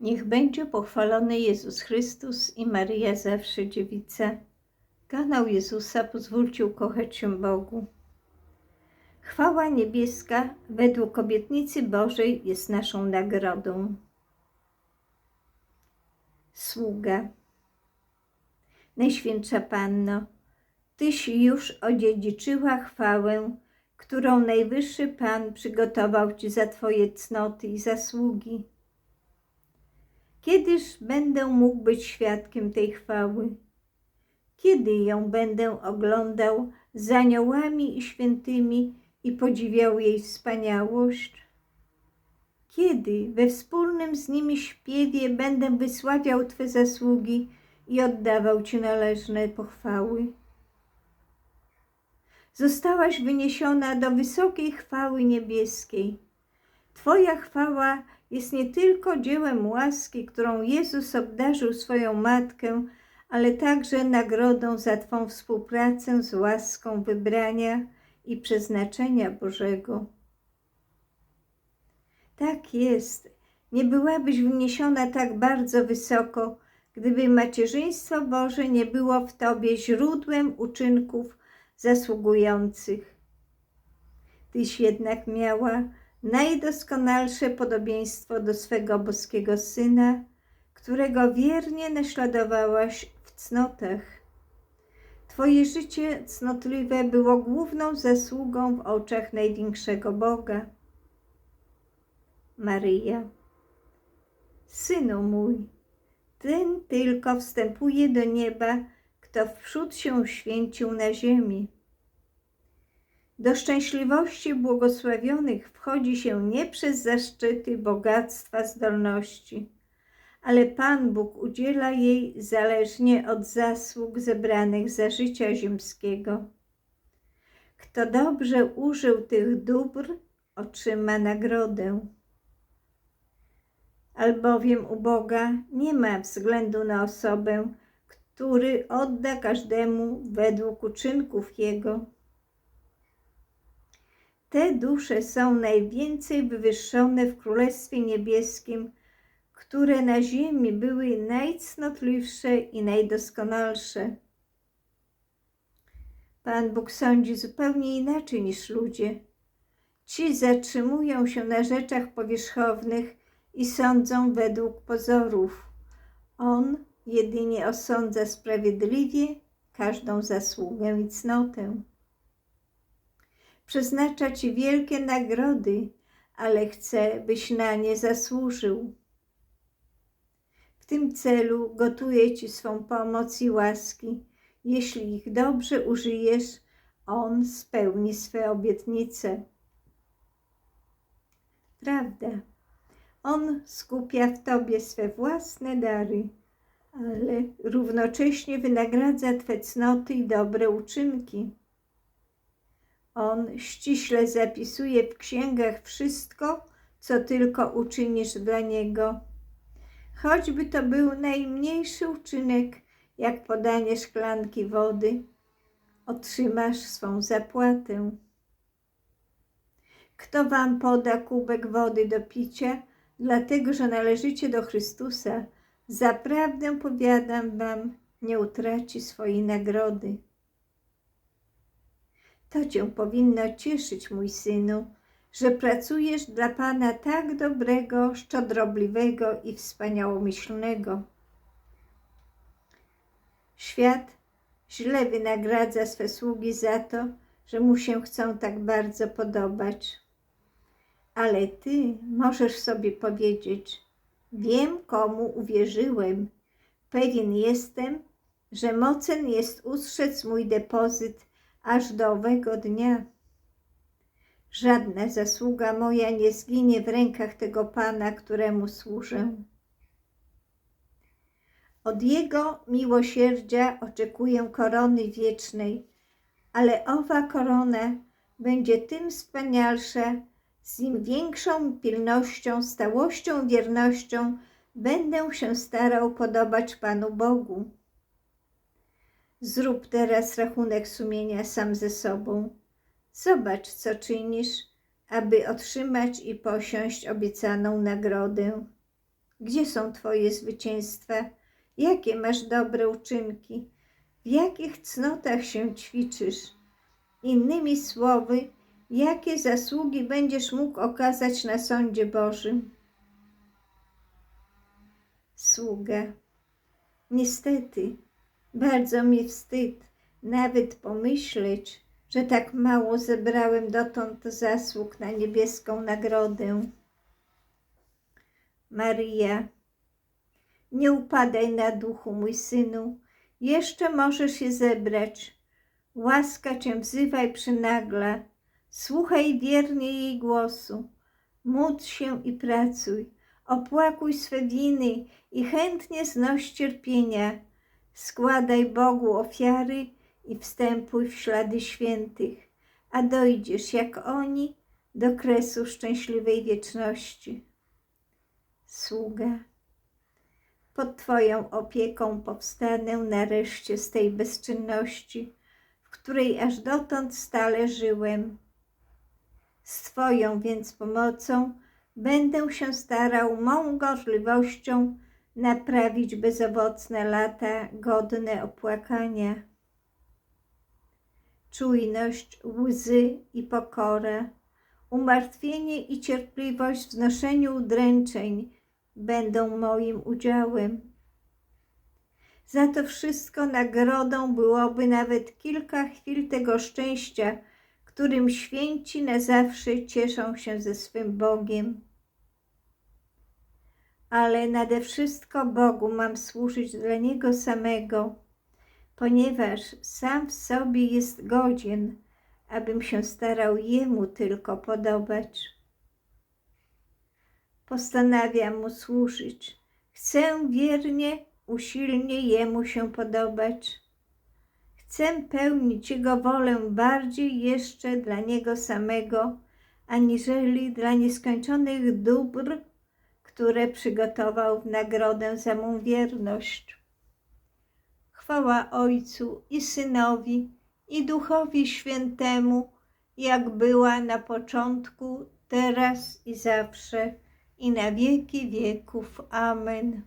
Niech będzie pochwalony Jezus Chrystus i Maryja zawsze dziewica. Kanał Jezusa pozwólcie ukochać się Bogu. Chwała niebieska według obietnicy Bożej jest naszą nagrodą. Sługa. Najświętsza Panno, Tyś już odziedziczyła chwałę, którą Najwyższy Pan przygotował Ci za Twoje cnoty i zasługi. Kiedyż będę mógł być świadkiem tej chwały? Kiedy ją będę oglądał z aniołami i świętymi i podziwiał jej wspaniałość? Kiedy we wspólnym z nimi śpiewie będę wysławiał Twe zasługi i oddawał Ci należne pochwały? Zostałaś wyniesiona do wysokiej chwały niebieskiej. Twoja chwała jest nie tylko dziełem łaski, którą Jezus obdarzył swoją matkę, ale także nagrodą za Twą współpracę z łaską wybrania i przeznaczenia Bożego. Tak jest, nie byłabyś wniesiona tak bardzo wysoko, gdyby macierzyństwo Boże nie było w Tobie źródłem uczynków zasługujących. Tyś jednak miała najdoskonalsze podobieństwo do swego boskiego Syna, którego wiernie naśladowałaś w cnotach. Twoje życie cnotliwe było główną zasługą w oczach największego Boga. Maryja. Synu mój, ten tylko wstępuje do nieba, kto wprzód się święcił na ziemi. Do szczęśliwości błogosławionych wchodzi się nie przez zaszczyty, bogactwa, zdolności, ale Pan Bóg udziela jej zależnie od zasług zebranych za życia ziemskiego. Kto dobrze użył tych dóbr, otrzyma nagrodę. Albowiem u Boga nie ma względu na osobę, który odda każdemu według uczynków Jego. Te dusze są najwięcej wywyższone w Królestwie Niebieskim, które na ziemi były najcnotliwsze i najdoskonalsze. Pan Bóg sądzi zupełnie inaczej niż ludzie. Ci zatrzymują się na rzeczach powierzchownych i sądzą według pozorów. On jedynie osądza sprawiedliwie każdą zasługę i cnotę. Przeznacza Ci wielkie nagrody, ale chce, byś na nie zasłużył. W tym celu gotuje Ci swą pomoc i łaski. Jeśli ich dobrze użyjesz, On spełni swe obietnice. Prawda, On skupia w Tobie swe własne dary ale równocześnie wynagradza Twe cnoty i dobre uczynki. On ściśle zapisuje w księgach wszystko, co tylko uczynisz dla Niego. Choćby to był najmniejszy uczynek, jak podanie szklanki wody, otrzymasz swą zapłatę. Kto wam poda kubek wody do picia, dlatego że należycie do Chrystusa, Zaprawdę powiadam wam, nie utraci swojej nagrody. To cię powinno cieszyć, mój synu, że pracujesz dla Pana tak dobrego, szczodrobliwego i wspaniałomyślnego. Świat źle wynagradza swe sługi za to, że mu się chcą tak bardzo podobać. Ale ty możesz sobie powiedzieć, Wiem, komu uwierzyłem. Pewien jestem, że mocen jest ustrzec mój depozyt aż do owego dnia. Żadna zasługa moja nie zginie w rękach tego Pana, któremu służę. Od Jego miłosierdzia oczekuję korony wiecznej, ale owa korona będzie tym wspanialsza, z im większą pilnością, stałością, wiernością będę się starał podobać Panu Bogu. Zrób teraz rachunek sumienia sam ze sobą. Zobacz, co czynisz, aby otrzymać i posiąść obiecaną nagrodę. Gdzie są Twoje zwycięstwa? Jakie masz dobre uczynki? W jakich cnotach się ćwiczysz? Innymi słowy, jakie zasługi będziesz mógł okazać na sądzie Bożym? Sługa. Niestety, bardzo mi wstyd nawet pomyśleć, że tak mało zebrałem dotąd zasług na niebieską nagrodę. Maria, nie upadaj na duchu, mój synu, jeszcze możesz je zebrać. Łaska cię wzywa i przynagla. Słuchaj wiernie jej głosu. Módl się i pracuj. Opłakuj swe winy i chętnie znoś cierpienia. Składaj Bogu ofiary i wstępuj w ślady świętych, a dojdziesz jak oni do kresu szczęśliwej wieczności. Sługa. Pod Twoją opieką powstanę nareszcie z tej bezczynności, w której aż dotąd stale żyłem. Z Twoją więc pomocą będę się starał mą gorzliwością naprawić bezowocne lata godne opłakania. Czujność, łzy i pokora, umartwienie i cierpliwość w znoszeniu udręczeń będą moim udziałem. Za to wszystko nagrodą byłoby nawet kilka chwil tego szczęścia, którym święci na zawsze cieszą się ze swym Bogiem. Ale nade wszystko Bogu mam służyć dla Niego samego, ponieważ sam w sobie jest godzien, abym się starał Jemu tylko podobać. Postanawiam Mu służyć. Chcę wiernie, usilnie Jemu się podobać. Chcę pełnić Jego wolę bardziej jeszcze dla Niego samego, aniżeli dla nieskończonych dóbr, które przygotował w nagrodę za mą wierność. Chwała Ojcu i Synowi i Duchowi Świętemu, jak była na początku, teraz i zawsze, i na wieki wieków. Amen.